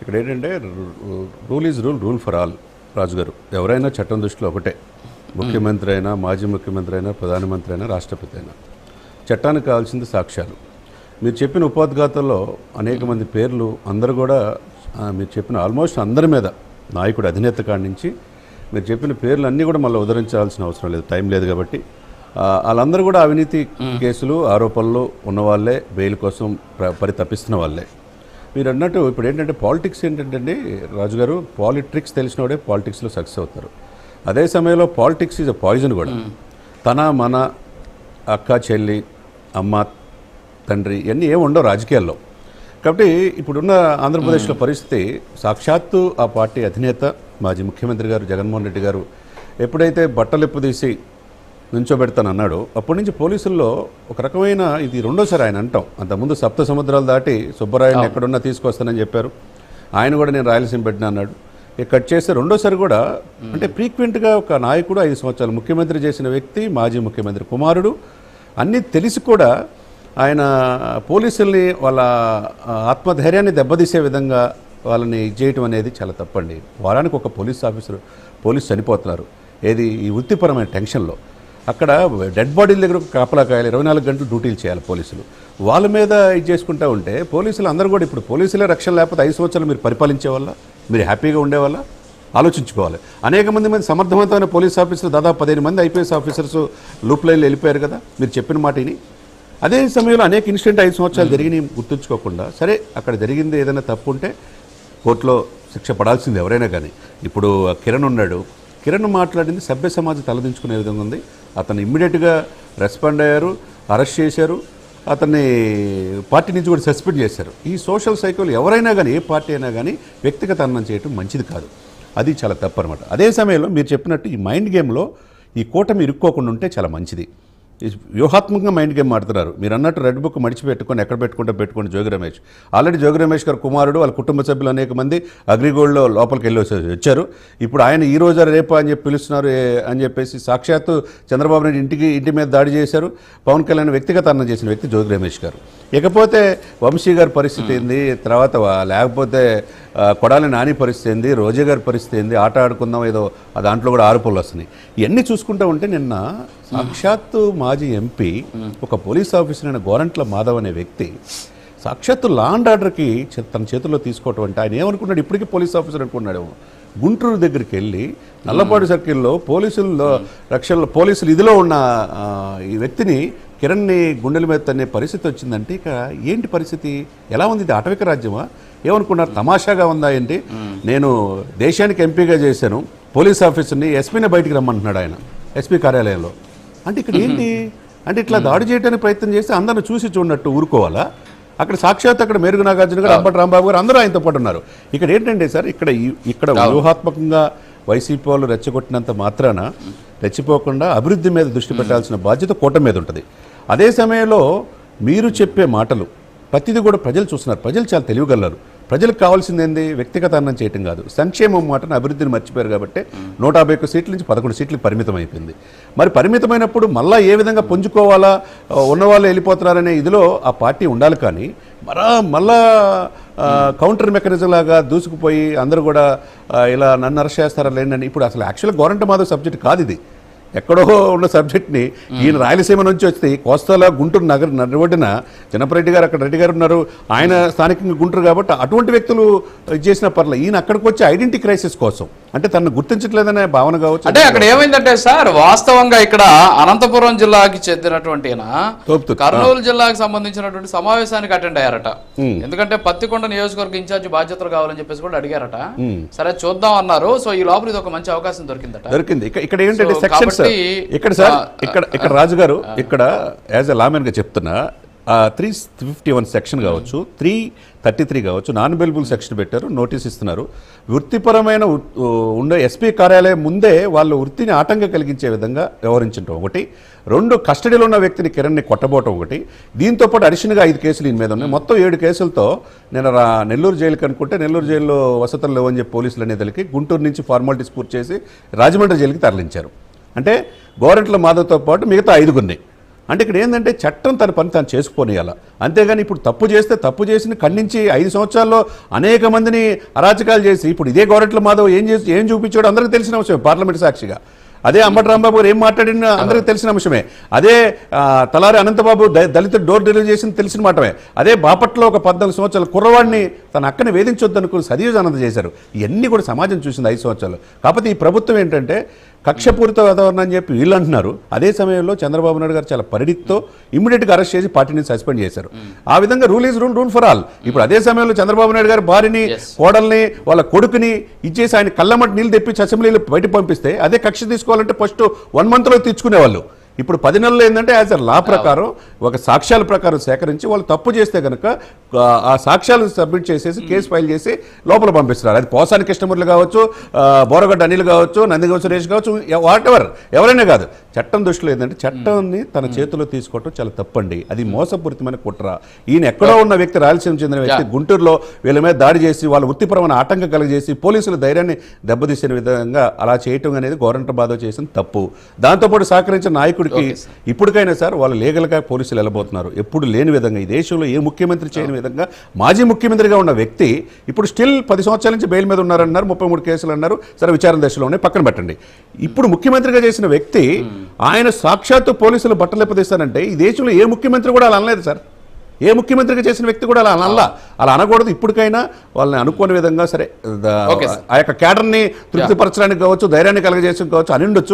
ఇక్కడ ఏంటంటే rule is rule rule for all రాజుగారు. ఎవరైనా చట్టం దృష్టిలో ఒకటే. ముఖ్యమంత్రి అయినా మాజీ ముఖ్యమంత్రి అయినా ప్రధానమంత్రి అయినా రాష్ట్రపతి అయినా. చట్టానికి కావాల్సింది సాక్ష్యాలు. మీరు చెప్పిన ఉపోద్ఘాతంలో అనేక మంది పేర్లు అందరూ కూడా మీరు చెప్పిన ఆల్మోస్ట్ అందరి మీద నాయకుడు అధినేత కాడి నుంచి మీరు చెప్పిన పేర్లు అన్నీ కూడా మళ్ళీ ఉదరించాల్సిన అవసరం లేదు. టైం లేదు కాబట్టి వాళ్ళందరూ కూడా అవినీతి కేసులు ఆరోపణలు ఉన్నవాళ్ళే బెయిల్ కోసం ప్ర- పరి తప్పిస్తున్న వాళ్ళే. మీరు అన్నట్టు ఇప్పుడు ఏంటంటే పాలిటిక్స్ ఏంటంటే రాజుగారు పాలిటిక్స్ తెలిసినోడే పాలిటిక్స్లో సక్సెస్ అవుతారు. అదే సమయంలో పాలిటిక్స్ ఈజ్ అ పాయిజన్ కూడా. తన మన అక్క చెల్లి అమ్మ తండ్రి ఇవన్నీ ఏమి ఉండవు రాజకీయాల్లో. కాబట్టి ఇప్పుడున్న ఆంధ్రప్రదేశ్లో పరిస్థితి సాక్షాత్తు ఆ పార్టీ అధినేత మాజీ ముఖ్యమంత్రి గారు జగన్మోహన్ రెడ్డి గారు ఎప్పుడైతే బట్టలిప్పు తీసి అన్నాడు. అప్పటి నుంచి పోలీసుల్లో ఒక రకమైన ఇది రెండోసారి ఆయన అంటాం. అంతకుముందు సప్త సముద్రాలు దాటి సుబ్బరాయుని ఎక్కడున్నా తీసుకొస్తానని చెప్పారు. ఆయన కూడా నేను రాయలసీమ పెట్టిన అన్నాడు. ఇక కట్ చేస్తే రెండోసారి కూడా అంటే ఫ్రీక్వెంట్గా ఒక నాయకుడు ఐదు సంవత్సరాలు ముఖ్యమంత్రి చేసిన వ్యక్తి మాజీ ముఖ్యమంత్రి కుమారుడు. అన్నీ తెలిసి కూడా ఆయన పోలీసుల్ని వాళ్ళ ఆత్మధైర్యాన్ని దెబ్బతీసే విధంగా వాళ్ళని చేయటం అనేది చాలా తప్పండి. వారానికి ఒక పోలీస్ ఆఫీసర్ పోలీస్ చనిపోతున్నారు. ఏది ఈ వృత్తిపరమైన టెన్షన్లో. అక్కడ డెడ్ బాడీల దగ్గర ఒక కాపలా కాయాలి ఇరవై నాలుగు గంటలు డ్యూటీలు చేయాలి పోలీసులు. వాళ్ళ మీద ఇది చేసుకుంటా ఉంటే పోలీసులు అందరూ కూడా ఇప్పుడు పోలీసులే రక్షణ లేకపోతే ఐదు సంవత్సరాలు మీరు పరిపాలించే వల్ల మీరు హ్యాపీగా ఉండేవాళ్ళ ఆలోచించుకోవాలి. అనేక మంది మంది సమర్థవంతమైన పోలీస్ ఆఫీసర్లు దాదాపు పదిహేను మంది ఐపీఎస్ ఆఫీసర్స్ లూప్ లైన్లో వెళ్ళిపోయారు కదా మీరు చెప్పిన మాటని అదే సమయంలో అనేక ఇన్సిడెంట్ ఐదు సంవత్సరాలు జరిగినాయి గుర్తుంచుకోకుండా సరే అక్కడ జరిగింది ఏదైనా తప్పు ఉంటే కోర్టులో శిక్ష పడాల్సింది ఎవరైనా కానీ. ఇప్పుడు కిరణ్ ఉన్నాడు కిరణ్ మాట్లాడింది సభ్య సమాజం తలదించుకునే విధంగా ఉంది. అతను ఇమ్మీడియట్గా రెస్పాండ్ అయ్యారు అరెస్ట్ చేశారు. అతన్ని పార్టీ నుంచి కూడా సస్పెండ్ చేశారు. ఈ సోషల్ సైకిల్ ఎవరైనా కానీ ఏ పార్టీ అయినా కానీ వ్యక్తిగత అన్నం చేయటం మంచిది కాదు. అది చాలా తప్పు అనమాట అదే సమయంలో మీరు చెప్పినట్టు ఈ మైండ్ గేమ్లో ఈ కూటమి ఇరుక్కోకుండా ఉంటే చాలా మంచిది. వ్యూహాత్మకంగా మైండ్ గేమ్ ఆడుతున్నారు మీరు అన్నట్టు రెడ్ బుక్ మడిచిపెట్టుకొని ఎక్కడ పెట్టుకుంటే పెట్టుకోండి జోగి రమేష్. ఆల్రెడీ జోగి రమేష్ గారు కుమారుడు వాళ్ళ కుటుంబ సభ్యులు అనేక మంది అగ్రిగోల్డ్లో లోపలికి వెళ్ళి వచ్చారు. ఇప్పుడు ఆయన ఈ రోజు రేపు అని చెప్పి పిలుస్తున్నారు అని చెప్పేసి సాక్షాత్తు చంద్రబాబు నాయుడు ఇంటికి ఇంటి మీద దాడి చేశారు. పవన్ కళ్యాణ్ వ్యక్తిగత అన్నం చేసిన వ్యక్తి జోగి రమేష్ గారు. ఇకపోతే వంశీ గారి పరిస్థితి ఏంది? తర్వాత లేకపోతే కొడాలి నాని పరిస్థితి ఏంది? రోజా గారి పరిస్థితి ఏంది? ఆట ఆడుకుందాం ఏదో ఆ దాంట్లో కూడా ఆరుపులు వస్తున్నాయి. ఇవన్నీ చూసుకుంటూ ఉంటే నిన్న సాక్షాత్తు మాజీ ఎంపీ ఒక పోలీస్ ఆఫీసర్ అయిన గోరంట్ల మాధవ్ అనే వ్యక్తి సాక్షాత్తు లా అండ్ ఆర్డర్కి తన చేతుల్లో తీసుకోవటం అంటే ఆయన ఏమనుకున్నాడు? ఇప్పటికీ పోలీస్ ఆఫీసర్ అనుకున్నాడు గుంటూరు దగ్గరికి వెళ్ళి నల్లపాడు సర్కిల్లో పోలీసుల్లో రక్షణ పోలీసులు ఇదిలో ఉన్న ఈ వ్యక్తిని కిరణ్ని గుండెల మీద తన్నే పరిస్థితి వచ్చిందంటే ఇక ఏంటి పరిస్థితి? ఎలా ఉంది? ఇది అటవిక రాజ్యమా? ఏమనుకున్నారు? తమాషాగా ఉందా ఏంటి? నేను దేశానికి ఎంపీగా చేశాను. పోలీస్ ఆఫీసర్ని ఎస్పీని బయటికి రమ్మంటున్నాడు ఆయన ఎస్పీ కార్యాలయంలో. అంటే ఇక్కడ ఏంటి? అంటే ఇట్లా దాడి చేయడానికి ప్రయత్నం చేస్తే అందరిని చూసి చూడనట్టు ఊరుకోవాలా? అక్కడ సాక్షాత్ అక్కడ మేరుగు నాగార్జున గారు అంబటి రాంబాబు గారు అందరూ ఆయనతో పాటు ఉన్నారు. ఇక్కడ ఏంటంటే సార్ ఇక్కడ ఇక్కడ వ్యూహాత్మకంగా వైసీపీ వాళ్ళు రెచ్చగొట్టినంత మాత్రాన రెచ్చిపోకుండా అభివృద్ధి మీద దృష్టి పెట్టాల్సిన బాధ్యత కూటమి మీద ఉంటుంది. అదే సమయంలో మీరు చెప్పే మాటలు ప్రతిదీ కూడా ప్రజలు చూస్తున్నారు. ప్రజలు చాలా తెలియగలరు ప్రజలకు కావాల్సింది ఏంది? వ్యక్తిగత అన్నం చేయటం కాదు. సంక్షేమం మాటను అభివృద్ధిని మర్చిపోయారు కాబట్టి నూట యాభై ఒక్క సీట్ల నుంచి పదకొండు సీట్లకు పరిమితం అయిపోయింది. మరి పరిమితమైనప్పుడు మళ్ళా ఏ విధంగా పుంజుకోవాలా? ఉన్నవాళ్ళు వెళ్ళిపోతున్నారనే ఇదిలో ఆ పార్టీ ఉండాలి కానీ మరా మళ్ళా కౌంటర్ మెకానిజం లాగా దూసుకుపోయి అందరూ కూడా ఇలా నన్ను అరెస్ట్ చేస్తారా లేదని ఇప్పుడు అసలు యాక్చువల్గా గవర్నమెంట్ మాధవ్ సబ్జెక్ట్ కాదు ఇది. ఎక్కడో ఉన్న సబ్జెక్ట్ని ఈయన రాయలసీమ నుంచి వచ్చి కోస్తాల గుంటూరు నగర నడివడిన జనపరెడ్డి గారు అక్కడ రెడ్డి గారు ఉన్నారు. ఆయన స్థానికంగా గుంటూరు కాబట్టి అటువంటి వ్యక్తులు చేసిన పర్లేదు ఈయన అక్కడికి వచ్చి ఐడెంటిటీ క్రైసిస్ కోసం అంటే తనను గుర్తించట్లేదనే భావన కావచ్చు? అంటే అక్కడ ఏమైందంటే సార్ వాస్తవంగా ఇక్కడ అనంతపురం జిల్లాకి చెందినటువంటి కర్నూలు జిల్లాకి సంబంధించినటువంటి సమావేశానికి అటెండ్ అయ్యారట. ఎందుకంటే పత్తికొండ నియోజకవర్గ ఇన్ఛార్జ్ బాధ్యతలు కావాలని చెప్పేసి కూడా అడిగారట. సరే చూద్దాం అన్నారు. సో ఈ లోపల ఇది ఒక మంచి అవకాశం దొరికిందట. దొరికింది. ఇక్కడ ఏంటంటే సార్ ఇక్కడ ఇక్కడ రాజు గారు ఇక్కడ యాజ్ ఎ లామెన్గా చెప్తున్నా త్రీ ఫిఫ్టీ వన్ సెక్షన్ కావచ్చు త్రీ థర్టీ త్రీ కావచ్చు నాన్ అవైలబుల్ సెక్షన్ పెట్టారు నోటీస్ ఇస్తున్నారు. వృత్తిపరమైన ఉండే ఎస్పీ కార్యాలయం ముందే వాళ్ళ వృత్తిని ఆటంకం కలిగించే విధంగా వ్యవహరించడం ఒకటి. రెండు కస్టడీలో ఉన్న వ్యక్తిని కిరణ్ని కొట్టబోవటం ఒకటి. దీంతో పాటు అడిషన్గా ఐదు కేసులు ఈయన మీద ఉన్నాయి. మొత్తం ఏడు కేసులతో నేను నెల్లూరు జైలుకి అనుకుంటే నెల్లూరు జైల్లో వసతులు లేవని చెప్పి పోలీసులు అనేదలికి గుంటూరు నుంచి ఫార్మాలిటీస్ పూర్తి చేసి రాజమండ్రి జైలుకి తరలించారు. అంటే గోరెంట్ల మాధవ్తో పాటు మిగతా ఐదుగురిని. అంటే ఇక్కడ ఏంటంటే చట్టం తన పని తాను చేసుకుపోనియాల అంతేగాని ఇప్పుడు తప్పు చేస్తే తప్పు చేసిన ఖండించి ఐదు సంవత్సరాల్లో అనేక మందిని అరాచకాలు చేసి ఇప్పుడు ఇదే గోరెట్ల మాధవ్ ఏం చేసి ఏం చూపించాడో అందరికీ తెలిసిన విషయం పార్లమెంట్ సాక్షిగా. అదే అంబటి రాంబాబు గారు ఏం మాట్లాడిన అందరికీ తెలిసిన అంశమే. అదే తలారి అనంతబాబు దళిత డోర్ డెలివరీ చేసింది తెలిసిన మాటమే. అదే బాపట్లో ఒక పద్నాలుగు సంవత్సరాల కుర్రవాడిని తన అక్కని వేధించొద్దనుకుని అనుకుని చేశారు. ఇవన్నీ కూడా సమాజం చూసింది ఐదు సంవత్సరాలు. కాకపోతే ఈ ప్రభుత్వం ఏంటంటే కక్షపూరిత వాతావరణం అని చెప్పి వీళ్ళు అంటున్నారు. అదే సమయంలో చంద్రబాబు నాయుడు గారు చాలా పరిడితో ఇమ్మీడియట్గా అరెస్ట్ చేసి పార్టీని సస్పెండ్ చేశారు. ఆ విధంగా rule is rule rule for all. ఇప్పుడు అదే సమయంలో చంద్రబాబు నాయుడు గారి భార్యని. కోడల్ని వాళ్ళ కొడుకుని ఇచ్చేసి ఆయన కళ్ళమట్టి నీళ్ళు తెప్పించి అసెంబ్లీలో బయట పంపిస్తే అదే కక్ష తీసుకోవాలంటే ఫస్ట్ వన్ మంత్లో తెచ్చుకునేవాళ్ళు. ఇప్పుడు పది నెలలు ఏంటంటే యాజ్ అ లా ప్రకారం ఒక సాక్ష్యాల ప్రకారం సేకరించి వాళ్ళు తప్పు చేస్తే కనుక ఆ, ఆ సాక్ష్యాలు సబ్మిట్ చేసేసి కేసు ఫైల్ చేసి లోపల పంపిస్తున్నారు. అది పోసాని కృష్ణమూర్లు కావచ్చు బోరగడ్డ అనిల్ కావచ్చు నందిగం సురేష్ కావచ్చు వాట్ ఎవర్ ఎవరైనా కాదు. చట్టం దృష్టిలో ఏంటంటే చట్టాన్ని తన చేతిలో తీసుకోవటం చాలా తప్పండి. అది మోసపూరితమైన కుట్ర. ఈయన ఎక్కడో ఉన్న వ్యక్తి రాయలసీమ చెందిన వ్యక్తి గుంటూరులో వీళ్ళ మీద దాడి చేసి వాళ్ళ వృత్తిపరమైన ఆటంకం కలిగజేసి పోలీసుల ధైర్యాన్ని దెబ్బతీసిన విధంగా అలా చేయటం అనేది గవర్నమెంట్ బాధ చేసిన తప్పు. దాంతోపాటు సహకరించిన నాయకుడికి ఇప్పటికైనా సార్ వాళ్ళు లీగల్గా పోలీసులు వెళ్ళబోతున్నారు. ఎప్పుడు లేని విధంగా ఈ దేశంలో ఏ ముఖ్యమంత్రి చేయని విధంగా మాజీ ముఖ్యమంత్రిగా ఉన్న వ్యక్తి ఇప్పుడు స్టిల్ పది సంవత్సరాల నుంచి బెయిల్ మీద ఉన్నారన్నారు ముప్పై మూడు కేసులు అన్నారు. సరే విచారణ దశలోనే పక్కన పెట్టండి. ఇప్పుడు ముఖ్యమంత్రిగా చేసిన వ్యక్తి ఆయన సాక్షాత్తు పోలీసులు బట్టలెప్పదీస్తానంటే ఈ దేశంలో ఏ ముఖ్యమంత్రి కూడా అలా అనలేదు సార్. ఏ ముఖ్యమంత్రిగా చేసిన వ్యక్తి కూడా అలా అనల్లా అలా అనకూడదు. ఇప్పటికైనా వాళ్ళని అనుకోని విధంగా సరే. ఆ యొక్క క్యాడర్ని తృప్తిపరచడానికి కావచ్చు ధైర్యాన్ని కలగజేయడం కావచ్చు అని ఉండొచ్చు